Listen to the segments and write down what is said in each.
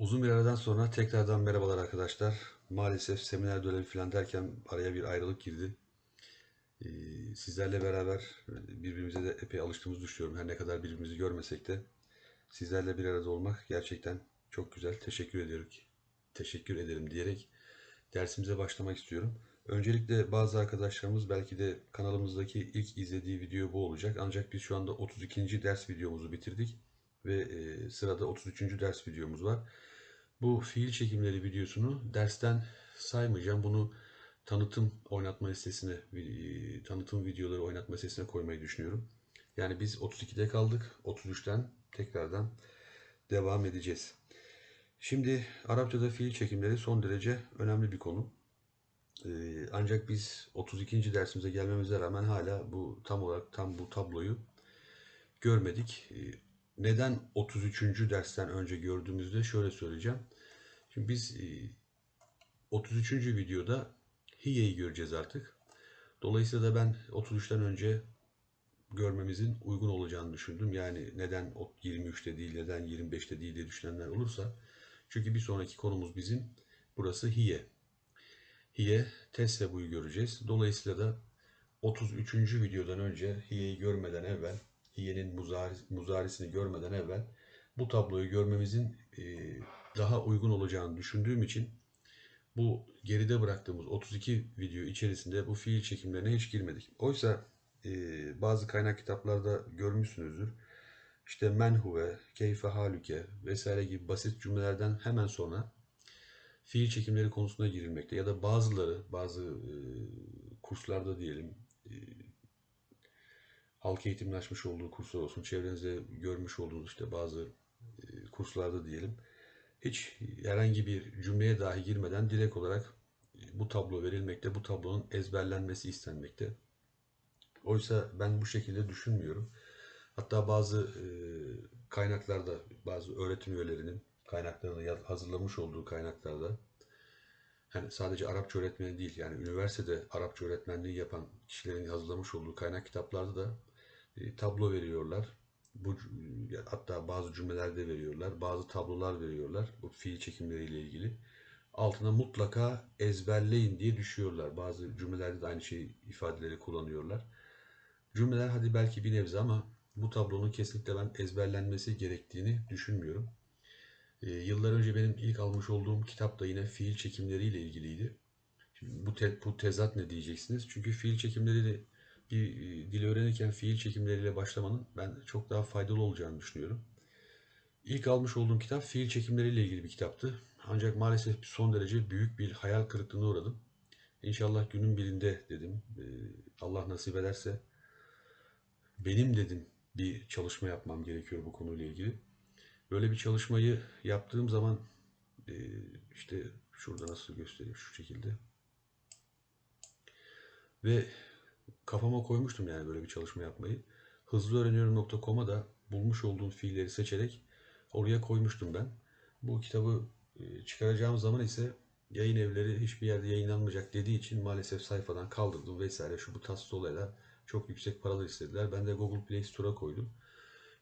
Uzun bir aradan sonra tekrardan merhabalar arkadaşlar. Maalesef seminer dönemi falan derken araya bir ayrılık girdi. Ee, sizlerle beraber birbirimize de epey alıştığımızı düşünüyorum. Her ne kadar birbirimizi görmesek de sizlerle bir arada olmak gerçekten çok güzel. Teşekkür ediyorum. Teşekkür ederim diyerek dersimize başlamak istiyorum. Öncelikle bazı arkadaşlarımız belki de kanalımızdaki ilk izlediği video bu olacak. Ancak biz şu anda 32. ders videomuzu bitirdik ve e, sırada 33. ders videomuz var. Bu fiil çekimleri videosunu dersten saymayacağım. Bunu tanıtım oynatma listesine, e, tanıtım videoları oynatma listesine koymayı düşünüyorum. Yani biz 32'de kaldık. 33'ten tekrardan devam edeceğiz. Şimdi Arapçada fiil çekimleri son derece önemli bir konu. Ee, ancak biz 32. dersimize gelmemize rağmen hala bu tam olarak tam bu tabloyu görmedik. Ee, neden 33. dersten önce gördüğümüzde şöyle söyleyeceğim. Şimdi biz e, 33. videoda hiye'yi göreceğiz artık. Dolayısıyla da ben 33'ten önce görmemizin uygun olacağını düşündüm. Yani neden 23'te değil, neden 25'te değil diye düşünenler olursa. Çünkü bir sonraki konumuz bizim burası hiye. Hiye, Tessebu'yu göreceğiz. Dolayısıyla da 33. videodan önce Hiye'yi görmeden evvel, Hiye'nin muzari, muzarisini görmeden evvel bu tabloyu görmemizin e, daha uygun olacağını düşündüğüm için bu geride bıraktığımız 32 video içerisinde bu fiil çekimlerine hiç girmedik. Oysa e, bazı kaynak kitaplarda görmüşsünüzdür. İşte menhuve, keyfe halüke vesaire gibi basit cümlelerden hemen sonra fiil çekimleri konusuna girilmekte ya da bazıları bazı e, kurslarda diyelim halk eğitimin açmış olduğu kurslar olsun çevrenizde görmüş olduğunuz işte bazı e, kurslarda diyelim hiç herhangi bir cümleye dahi girmeden direkt olarak bu tablo verilmekte bu tablonun ezberlenmesi istenmekte. Oysa ben bu şekilde düşünmüyorum. Hatta bazı e, kaynaklarda bazı öğretim üyelerinin kaynaklarını hazırlamış olduğu kaynaklarda yani sadece Arapça öğretmeni değil yani üniversitede Arapça öğretmenliği yapan kişilerin hazırlamış olduğu kaynak kitaplarda da e, tablo veriyorlar. Bu hatta bazı cümlelerde veriyorlar, bazı tablolar veriyorlar bu fiil çekimleriyle ilgili. Altına mutlaka ezberleyin diye düşüyorlar. Bazı cümlelerde de aynı şey ifadeleri kullanıyorlar. Cümleler hadi belki bir nebze ama bu tablonun kesinlikle ben ezberlenmesi gerektiğini düşünmüyorum. E, yıllar önce benim ilk almış olduğum kitap da yine fiil çekimleriyle ilgiliydi. Şimdi bu, te, bu tezat ne diyeceksiniz? Çünkü fiil çekimleriyle bir e, dil öğrenirken fiil çekimleriyle başlamanın ben çok daha faydalı olacağını düşünüyorum. İlk almış olduğum kitap fiil çekimleriyle ilgili bir kitaptı. Ancak maalesef son derece büyük bir hayal kırıklığına uğradım. İnşallah günün birinde dedim. E, Allah nasip ederse benim dedim bir çalışma yapmam gerekiyor bu konuyla ilgili. Böyle bir çalışmayı yaptığım zaman e, işte şurada nasıl göstereyim şu şekilde. Ve kafama koymuştum yani böyle bir çalışma yapmayı. Hızlıöğreniyorum.com'a da bulmuş olduğum fiilleri seçerek oraya koymuştum ben. Bu kitabı e, çıkaracağım zaman ise yayın evleri hiçbir yerde yayınlanmayacak dediği için maalesef sayfadan kaldırdım vesaire şu bu tatsız olayla çok yüksek paralar istediler. Ben de Google Play Store'a koydum.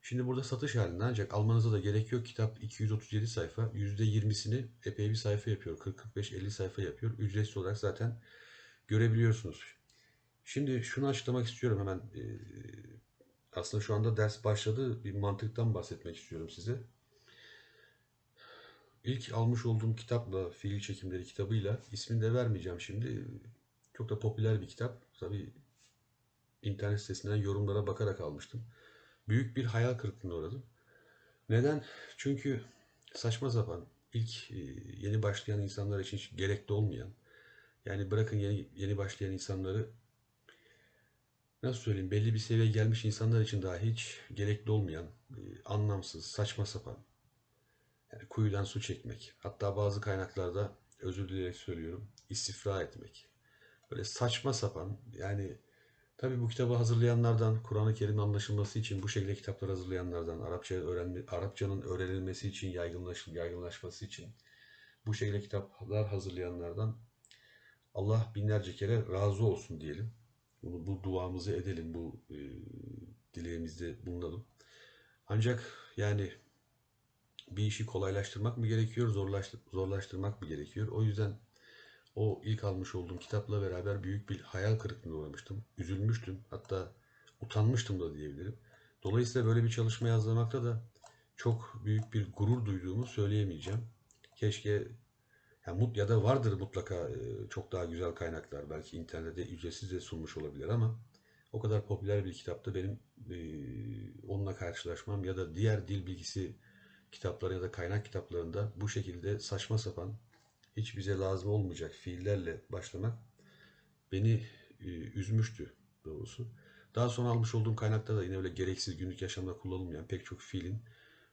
Şimdi burada satış halinde ancak almanıza da gerek yok. Kitap 237 sayfa. %20'sini epey bir sayfa yapıyor. 40-45-50 sayfa yapıyor. Ücretsiz olarak zaten görebiliyorsunuz. Şimdi şunu açıklamak istiyorum hemen. Aslında şu anda ders başladı. Bir mantıktan bahsetmek istiyorum size. İlk almış olduğum kitapla, fiil çekimleri kitabıyla, ismini de vermeyeceğim şimdi. Çok da popüler bir kitap. Tabii internet sitesinden yorumlara bakarak almıştım. Büyük bir hayal kırıklığına uğradım. Neden? Çünkü saçma sapan, ilk yeni başlayan insanlar için gerekli olmayan, yani bırakın yeni, yeni başlayan insanları, nasıl söyleyeyim, belli bir seviyeye gelmiş insanlar için dahi hiç gerekli olmayan, anlamsız, saçma sapan, yani kuyudan su çekmek, hatta bazı kaynaklarda, özür dileyerek söylüyorum, istifra etmek. Böyle saçma sapan, yani Tabi bu kitabı hazırlayanlardan, Kur'an-ı Kerim'in anlaşılması için bu şekilde kitaplar hazırlayanlardan, Arapça öğrenme, Arapçanın öğrenilmesi için, yaygınlaş, yaygınlaşması için bu şekilde kitaplar hazırlayanlardan Allah binlerce kere razı olsun diyelim. Bunu bu duamızı edelim, bu e, dileğimizde bulunalım. Ancak yani bir işi kolaylaştırmak mı gerekiyor, zorlaştır, zorlaştırmak mı gerekiyor? O yüzden o ilk almış olduğum kitapla beraber büyük bir hayal kırıklığına uğramıştım. Üzülmüştüm. Hatta utanmıştım da diyebilirim. Dolayısıyla böyle bir çalışma yazmakta da çok büyük bir gurur duyduğumu söyleyemeyeceğim. Keşke ya, mut ya da vardır mutlaka e, çok daha güzel kaynaklar. Belki internette ücretsiz de sunmuş olabilir ama o kadar popüler bir kitapta benim e, onunla karşılaşmam ya da diğer dil bilgisi kitapları ya da kaynak kitaplarında bu şekilde saçma sapan hiç bize lazım olmayacak fiillerle başlamak beni e, üzmüştü doğrusu. Daha sonra almış olduğum kaynakta da yine öyle gereksiz günlük yaşamda kullanılmayan pek çok fiilin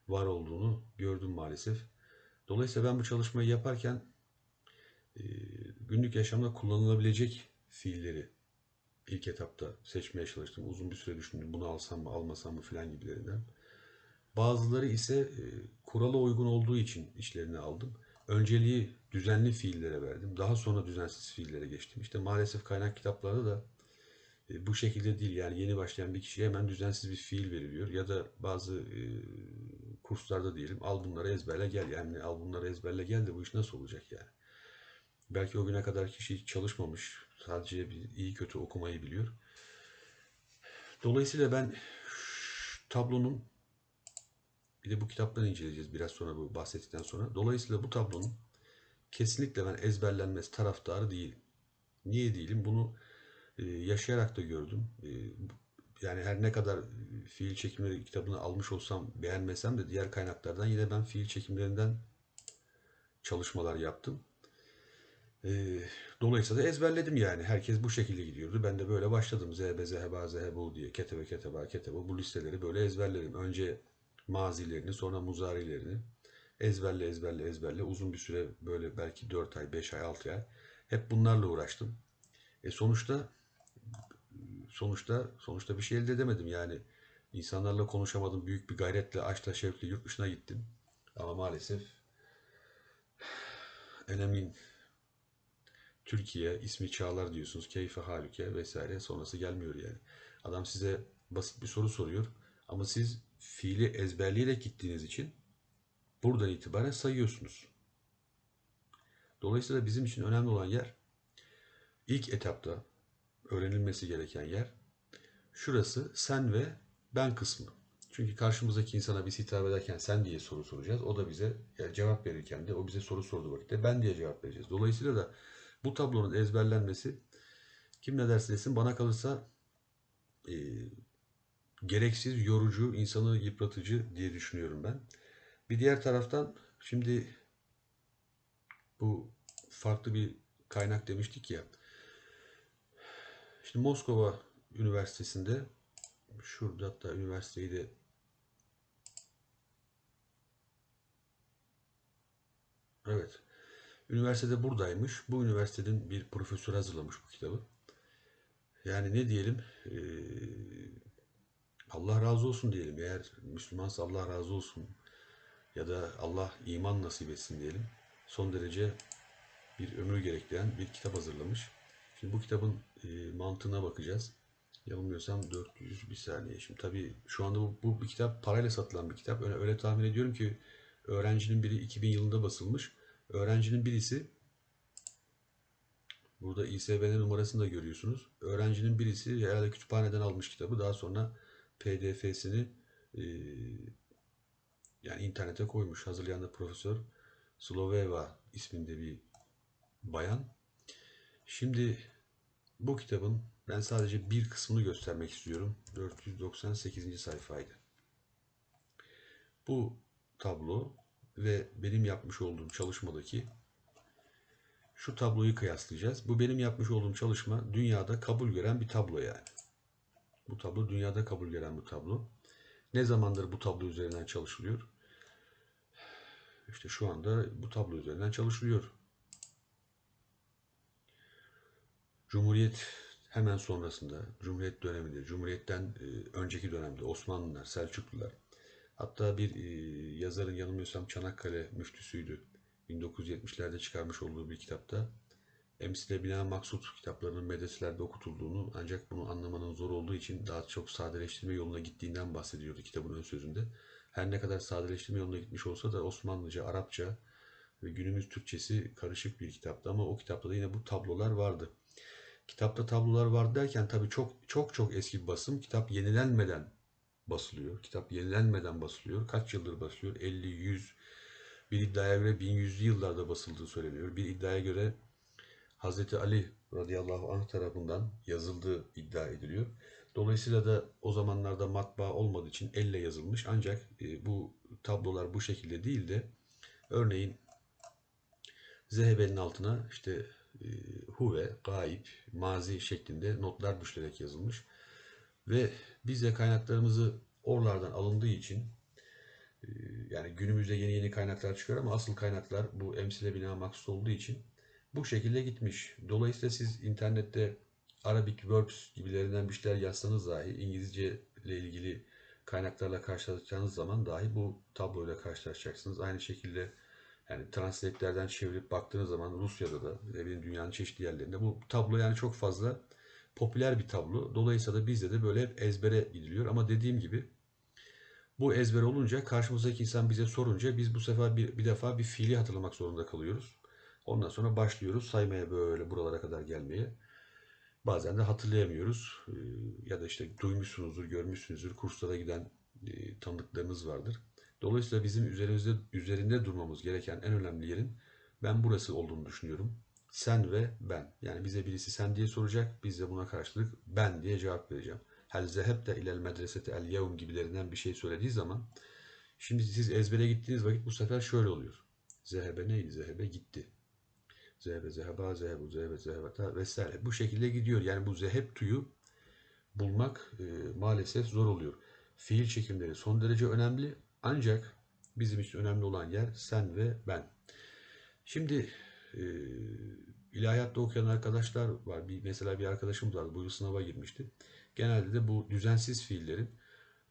var olduğunu gördüm maalesef. Dolayısıyla ben bu çalışmayı yaparken günlük yaşamda kullanılabilecek fiilleri ilk etapta seçmeye çalıştım. Uzun bir süre düşündüm bunu alsam mı almasam mı filan gibilerinden. Bazıları ise e, kurala uygun olduğu için işlerini aldım. Önceliği düzenli fiillere verdim. Daha sonra düzensiz fiillere geçtim. İşte maalesef kaynak kitaplarda da e, bu şekilde değil. Yani yeni başlayan bir kişiye hemen düzensiz bir fiil veriliyor. Ya da bazı e, kurslarda diyelim al bunları ezberle gel. Yani al bunları ezberle gel de bu iş nasıl olacak yani. Belki o güne kadar kişi çalışmamış. Sadece bir iyi kötü okumayı biliyor. Dolayısıyla ben tablonun bir de bu kitapları inceleyeceğiz biraz sonra bu bahsettikten sonra. Dolayısıyla bu tablonun kesinlikle ben ezberlenmesi taraftarı değilim. Niye değilim? Bunu e, yaşayarak da gördüm. E, yani her ne kadar fiil çekimleri kitabını almış olsam beğenmesem de diğer kaynaklardan yine ben fiil çekimlerinden çalışmalar yaptım. E, dolayısıyla da ezberledim yani. Herkes bu şekilde gidiyordu. Ben de böyle başladım. Zehbe, zeheba, zehebu diye. Ketebe, keteba, keteba. Bu listeleri böyle ezberledim. Önce mazilerini sonra muzarilerini ezberle ezberle ezberle uzun bir süre böyle belki 4 ay 5 ay 6 ay hep bunlarla uğraştım. E sonuçta sonuçta sonuçta bir şey elde edemedim yani insanlarla konuşamadım büyük bir gayretle aşkla şevkle yurt dışına gittim ama maalesef enemin Türkiye ismi Çağlar diyorsunuz keyfe halüke vesaire sonrası gelmiyor yani adam size basit bir soru soruyor ama siz fiili ezberleyerek gittiğiniz için buradan itibaren sayıyorsunuz. Dolayısıyla bizim için önemli olan yer ilk etapta öğrenilmesi gereken yer şurası sen ve ben kısmı. Çünkü karşımızdaki insana biz hitap ederken sen diye soru soracağız. O da bize yani cevap verirken de o bize soru sorduğu vakitte ben diye cevap vereceğiz. Dolayısıyla da bu tablonun ezberlenmesi kim ne derse desin bana kalırsa e, gereksiz, yorucu, insanı yıpratıcı diye düşünüyorum ben. Bir diğer taraftan şimdi bu farklı bir kaynak demiştik ya. Şimdi Moskova Üniversitesi'nde şurada hatta üniversiteyi de Evet. Üniversitede buradaymış. Bu üniversitenin bir profesör hazırlamış bu kitabı. Yani ne diyelim? Allah razı olsun diyelim. Eğer Müslümansa Allah razı olsun. Ya da Allah iman nasip etsin diyelim. Son derece bir ömür gerektiren bir kitap hazırlamış. Şimdi bu kitabın e, mantığına bakacağız. Yanılmıyorsam 400 bir saniye. Şimdi tabii şu anda bu, bu bir kitap parayla satılan bir kitap. Öyle, öyle tahmin ediyorum ki öğrencinin biri 2000 yılında basılmış. Öğrencinin birisi burada İSBN numarasını da görüyorsunuz. Öğrencinin birisi herhalde kütüphaneden almış kitabı. Daha sonra PDF'sini e, yani internete koymuş. Hazırlayan da Profesör Sloveva isminde bir bayan. Şimdi bu kitabın ben sadece bir kısmını göstermek istiyorum. 498. sayfaydı. Bu tablo ve benim yapmış olduğum çalışmadaki şu tabloyu kıyaslayacağız. Bu benim yapmış olduğum çalışma dünyada kabul gören bir tablo yani. Bu tablo dünyada kabul gören bu tablo. Ne zamandır bu tablo üzerinden çalışılıyor? İşte şu anda bu tablo üzerinden çalışılıyor. Cumhuriyet hemen sonrasında, Cumhuriyet döneminde, Cumhuriyet'ten e, önceki dönemde Osmanlılar, Selçuklular, hatta bir e, yazarın yanılmıyorsam Çanakkale müftüsüydü. 1970'lerde çıkarmış olduğu bir kitapta Emsile Bina Maksut kitaplarının medreselerde okutulduğunu ancak bunu anlamanın zor olduğu için daha çok sadeleştirme yoluna gittiğinden bahsediyordu kitabın ön sözünde. her ne kadar sadeleştirme yoluna gitmiş olsa da Osmanlıca, Arapça ve günümüz Türkçesi karışık bir kitaptı ama o kitapta da yine bu tablolar vardı. Kitapta tablolar vardı derken tabii çok çok çok eski bir basım. Kitap yenilenmeden basılıyor. Kitap yenilenmeden basılıyor. Kaç yıldır basılıyor? 50, 100, bir iddiaya göre 1100'lü yıllarda basıldığı söyleniyor. Bir iddiaya göre Hazreti Ali radıyallahu anh tarafından yazıldığı iddia ediliyor. Dolayısıyla da o zamanlarda matbaa olmadığı için elle yazılmış. Ancak e, bu tablolar bu şekilde değil de örneğin zehebenin altına işte e, huve, gaib, mazi şeklinde notlar düşülerek yazılmış. Ve biz de kaynaklarımızı oralardan alındığı için e, yani günümüzde yeni yeni kaynaklar çıkıyor ama asıl kaynaklar bu emsile bina maksuz olduğu için bu şekilde gitmiş. Dolayısıyla siz internette Arabic Verbs gibilerinden bir şeyler yazsanız dahi İngilizce ile ilgili kaynaklarla karşılaşacağınız zaman dahi bu tabloyla karşılaşacaksınız. Aynı şekilde yani translate'lerden çevirip baktığınız zaman Rusya'da da ne dünyanın çeşitli yerlerinde bu tablo yani çok fazla popüler bir tablo. Dolayısıyla da bizde de böyle hep ezbere gidiliyor. Ama dediğim gibi bu ezber olunca karşımızdaki insan bize sorunca biz bu sefer bir, bir defa bir fiili hatırlamak zorunda kalıyoruz. Ondan sonra başlıyoruz saymaya böyle buralara kadar gelmeye. Bazen de hatırlayamıyoruz. Ee, ya da işte duymuşsunuzdur, görmüşsünüzdür. Kurslara giden e, tanıdıklarınız vardır. Dolayısıyla bizim üzerimizde üzerinde durmamız gereken en önemli yerin ben burası olduğunu düşünüyorum. Sen ve ben. Yani bize birisi sen diye soracak. Biz de buna karşılık ben diye cevap vereceğim. Hel zehebte ilel medresete el yevm gibilerinden bir şey söylediği zaman şimdi siz ezbere gittiğiniz vakit bu sefer şöyle oluyor. Zehebe neydi? Zehebe gitti. Zehebe, zeheba, zehebu, zehebe, zehebata vesaire. Bu şekilde gidiyor. Yani bu zeheb tuyu bulmak e, maalesef zor oluyor. Fiil çekimleri son derece önemli. Ancak bizim için önemli olan yer sen ve ben. Şimdi e, ilahiyatta okuyan arkadaşlar var. Bir, mesela bir arkadaşımız vardı. Bu yıl sınava girmişti. Genelde de bu düzensiz fiillerin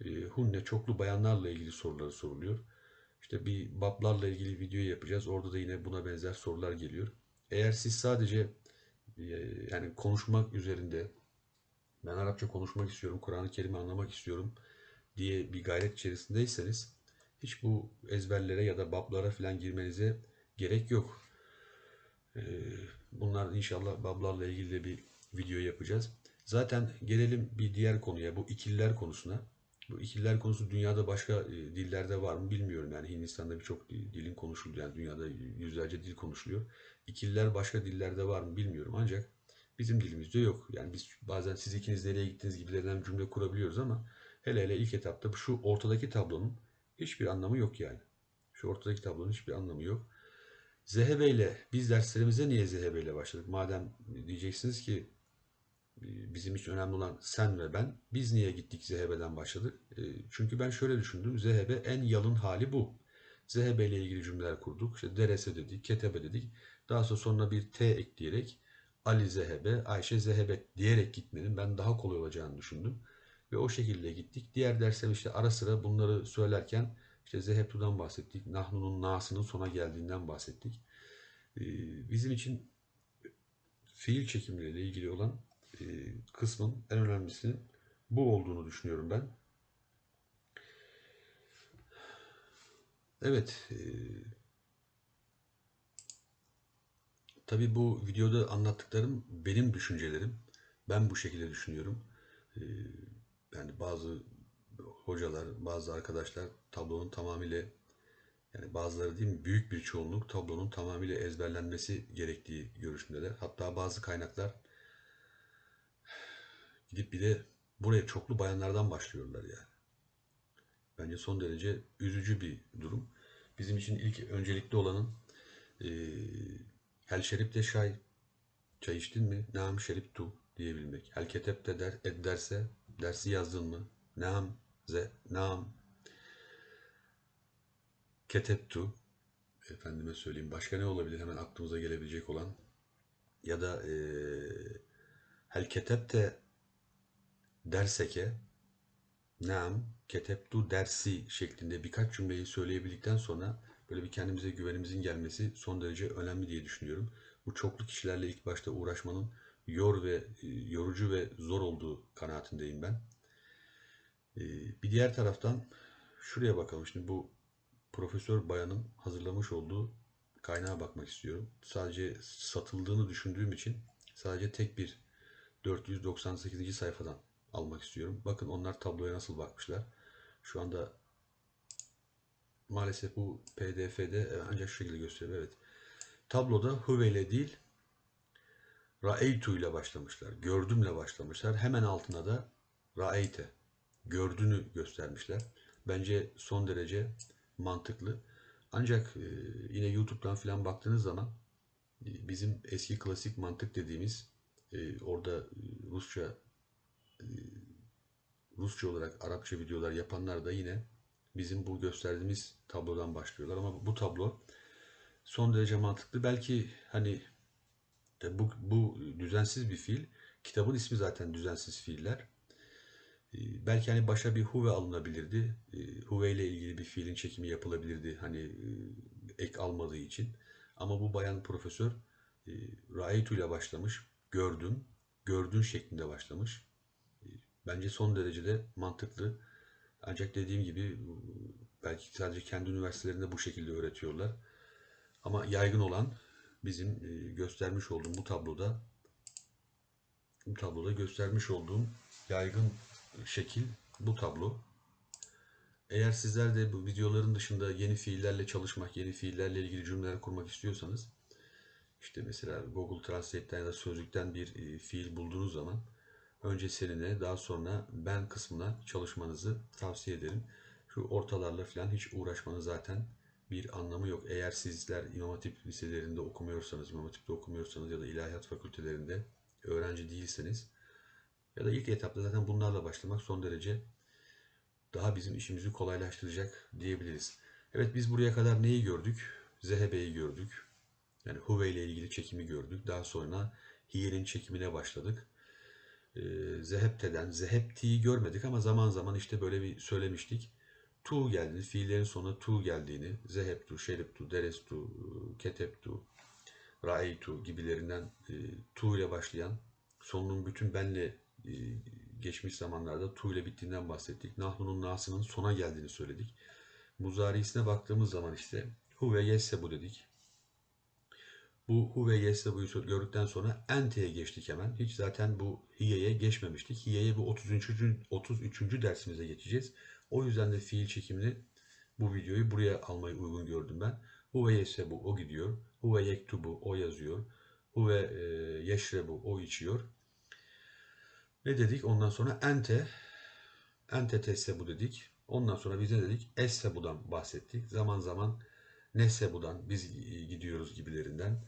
e, hunne çoklu bayanlarla ilgili soruları soruluyor. İşte bir bablarla ilgili video yapacağız. Orada da yine buna benzer sorular geliyor. Eğer siz sadece e, yani konuşmak üzerinde ben Arapça konuşmak istiyorum, Kur'an-ı Kerim'i anlamak istiyorum diye bir gayret içerisindeyseniz hiç bu ezberlere ya da bablara falan girmenize gerek yok. E, bunlar inşallah bablarla ilgili de bir video yapacağız. Zaten gelelim bir diğer konuya, bu ikililer konusuna. Bu ikililer konusu dünyada başka e, dillerde var mı bilmiyorum. Yani Hindistan'da birçok dilin konuşulduğu, yani dünyada yüzlerce dil konuşuluyor. İkililer başka dillerde var mı bilmiyorum. Ancak bizim dilimizde yok. Yani biz bazen siz ikiniz nereye gittiniz gibilerinden cümle kurabiliyoruz ama hele hele ilk etapta şu ortadaki tablonun hiçbir anlamı yok yani. Şu ortadaki tablonun hiçbir anlamı yok. Zehebe ile biz derslerimize niye zehebe ile başladık? Madem diyeceksiniz ki bizim için önemli olan sen ve ben. Biz niye gittik zehebeden başladık? E, çünkü ben şöyle düşündüm. Zehebe en yalın hali bu. Zehebe ile ilgili cümleler kurduk. İşte derese dedik, ketebe dedik. Daha sonra sonuna bir T ekleyerek Ali zehebe, Ayşe zehebet diyerek gitmenin ben daha kolay olacağını düşündüm. Ve o şekilde gittik. Diğer dersler işte ara sıra bunları söylerken işte zehebtudan bahsettik. Nahnu'nun nasının sona geldiğinden bahsettik. E, bizim için fiil çekimleriyle ilgili olan e, kısmın en önemlisinin bu olduğunu düşünüyorum ben. Evet. E, tabii bu videoda anlattıklarım benim düşüncelerim. Ben bu şekilde düşünüyorum. E, yani bazı hocalar, bazı arkadaşlar tablonun tamamıyla yani bazıları değil büyük bir çoğunluk tablonun tamamıyla ezberlenmesi gerektiği görüşündeler. Hatta bazı kaynaklar Gidip bir de buraya çoklu bayanlardan başlıyorlar yani. Bence son derece üzücü bir durum. Bizim için ilk öncelikli olanın e, Hel şerip de şay çay içtin mi? Nam şerip tu diyebilmek. Hel ketep de der, ed derse dersi yazdın mı? Nam ze nam ketep tu efendime söyleyeyim başka ne olabilir hemen aklımıza gelebilecek olan ya da e, hel ketep de derseke nam keteptu dersi şeklinde birkaç cümleyi söyleyebildikten sonra böyle bir kendimize güvenimizin gelmesi son derece önemli diye düşünüyorum. Bu çoklu kişilerle ilk başta uğraşmanın yor ve yorucu ve zor olduğu kanaatindeyim ben. E, bir diğer taraftan şuraya bakalım. Şimdi bu Profesör Bayan'ın hazırlamış olduğu kaynağa bakmak istiyorum. Sadece satıldığını düşündüğüm için sadece tek bir 498. sayfadan almak istiyorum. Bakın onlar tabloya nasıl bakmışlar. Şu anda maalesef bu pdf'de ancak şu şekilde gösteriyor. Evet. Tabloda Huve ile değil Ra'eytu ile başlamışlar. Gördümle başlamışlar. Hemen altına da Ra'eyte gördüğünü göstermişler. Bence son derece mantıklı. Ancak e, yine YouTube'dan falan baktığınız zaman e, bizim eski klasik mantık dediğimiz e, orada Rusça Rusça olarak Arapça videolar yapanlar da yine bizim bu gösterdiğimiz tablodan başlıyorlar. Ama bu tablo son derece mantıklı. Belki hani bu, bu düzensiz bir fiil. Kitabın ismi zaten düzensiz fiiller. Ee, belki hani başa bir huve alınabilirdi. Ee, huve ile ilgili bir fiilin çekimi yapılabilirdi. Hani e, ek almadığı için. Ama bu bayan profesör e, Raeytu ile başlamış. Gördüm. Gördün şeklinde başlamış. Ee, bence son derecede mantıklı. Ancak dediğim gibi belki sadece kendi üniversitelerinde bu şekilde öğretiyorlar. Ama yaygın olan bizim e, göstermiş olduğum bu tabloda bu tabloda göstermiş olduğum yaygın şekil bu tablo. Eğer sizler de bu videoların dışında yeni fiillerle çalışmak, yeni fiillerle ilgili cümleler kurmak istiyorsanız işte mesela Google Translate'ten ya da sözlükten bir e, fiil bulduğunuz zaman önce seninle daha sonra ben kısmına çalışmanızı tavsiye ederim. Şu ortalarla falan hiç uğraşmanız zaten bir anlamı yok. Eğer sizler İmam Hatip liselerinde okumuyorsanız, İmam okumuyorsanız ya da ilahiyat fakültelerinde öğrenci değilseniz ya da ilk etapta zaten bunlarla başlamak son derece daha bizim işimizi kolaylaştıracak diyebiliriz. Evet biz buraya kadar neyi gördük? Zehebe'yi gördük. Yani Huve ile ilgili çekimi gördük. Daha sonra Hiyer'in çekimine başladık. Ee, Zehepte'den, Zehepti'yi görmedik ama zaman zaman işte böyle bir söylemiştik. Tu geldiğini, fiillerin sonuna tu geldiğini, Zeheptu, Şeriptu, Derestu, Keteptu, Ra'eytu gibilerinden e, tu ile başlayan sonunun bütün benle geçmiş zamanlarda tu ile bittiğinden bahsettik. Nahnu'nun nasının sona geldiğini söyledik. Muzarisine baktığımız zaman işte hu ve yesse bu dedik. Bu hu ve yesse buyu gördükten sonra ente'ye geçtik hemen. Hiç zaten bu hiyeye geçmemiştik. Hiyeye bu 33. 33. dersimize geçeceğiz. O yüzden de fiil çekimini bu videoyu buraya almayı uygun gördüm ben. Hu ve yesse bu o gidiyor. Hu ve yektubu o yazıyor. Hu ve e, yeşrebu o içiyor. Ne dedik? Ondan sonra ente ente tessebu dedik. Ondan sonra biz ne dedik? Essebu'dan bahsettik. Zaman zaman nessebu'dan biz gidiyoruz gibilerinden.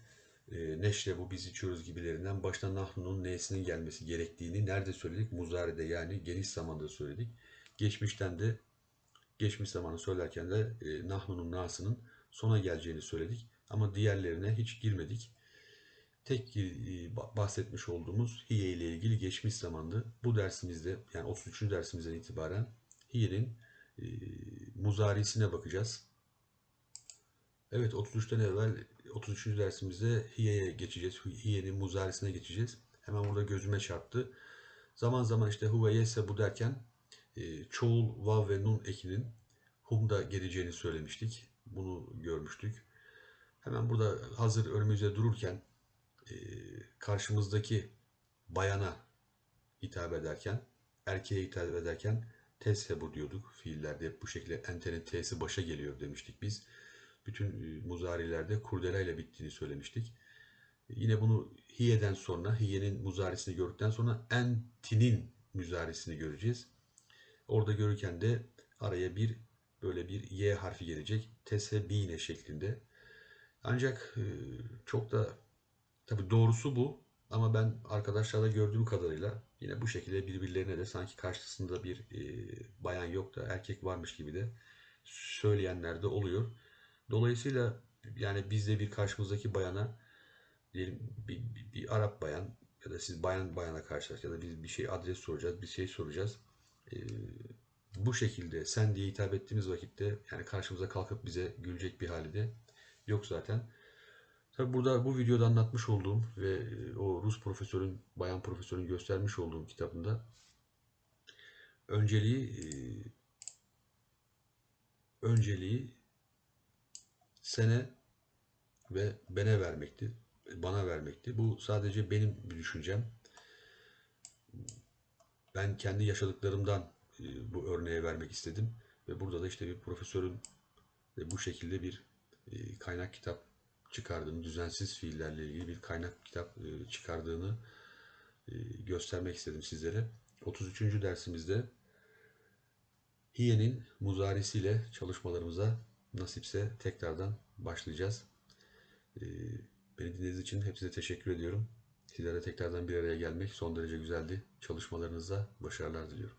E, neşrebu biz içiyoruz gibilerinden. Başta nahnu'nun nesinin gelmesi gerektiğini nerede söyledik? Muzari'de yani geniş zamanda söyledik. Geçmişten de geçmiş zamanı söylerken de e, nahnu'nun nasının sona geleceğini söyledik. Ama diğerlerine hiç girmedik tek e, bahsetmiş olduğumuz Hiye ile ilgili geçmiş zamandı. Bu dersimizde yani 33. dersimizden itibaren Hiye'nin e, muzarisine bakacağız. Evet 33'ten evvel 33. dersimizde Hiye'ye geçeceğiz. Hiye'nin muzarisine geçeceğiz. Hemen burada gözüme çarptı. Zaman zaman işte hu ve yese bu derken e, çoğul vav ve nun ekinin humda geleceğini söylemiştik. Bunu görmüştük. Hemen burada hazır önümüzde dururken karşımızdaki bayana hitap ederken, erkeğe hitap ederken teshebu diyorduk. Fiillerde bu şekilde entenin t'si başa geliyor demiştik biz. Bütün e, muzarilerde kurdela ile bittiğini söylemiştik. Yine bunu hiyeden sonra, hiyenin muzarisini gördükten sonra entinin müzarisini göreceğiz. Orada görürken de araya bir böyle bir y harfi gelecek. Tesebine şeklinde. Ancak e, çok da Tabi doğrusu bu ama ben arkadaşlarda gördüğüm kadarıyla yine bu şekilde birbirlerine de sanki karşısında bir e, bayan yok da erkek varmış gibi de söyleyenler de oluyor. Dolayısıyla yani biz de bir karşımızdaki bayana diyelim bir, bir, bir Arap bayan ya da siz bayan bayana karşılaş ya da biz bir şey adres soracağız, bir şey soracağız. E, bu şekilde sen diye hitap ettiğimiz vakitte yani karşımıza kalkıp bize gülecek bir hali de yok zaten. Tabi burada bu videoda anlatmış olduğum ve e, o Rus profesörün, bayan profesörün göstermiş olduğum kitabında önceliği e, önceliği sene ve bene vermekti. Bana vermekti. Bu sadece benim bir düşüncem. Ben kendi yaşadıklarımdan e, bu örneğe vermek istedim. Ve burada da işte bir profesörün bu şekilde bir kaynak kitap çıkardığını, düzensiz fiillerle ilgili bir kaynak kitap e, çıkardığını e, göstermek istedim sizlere. 33. dersimizde Hiye'nin muzarisiyle çalışmalarımıza nasipse tekrardan başlayacağız. E, Beni dinlediğiniz için hepinize teşekkür ediyorum. Sizlere tekrardan bir araya gelmek son derece güzeldi. Çalışmalarınızda başarılar diliyorum.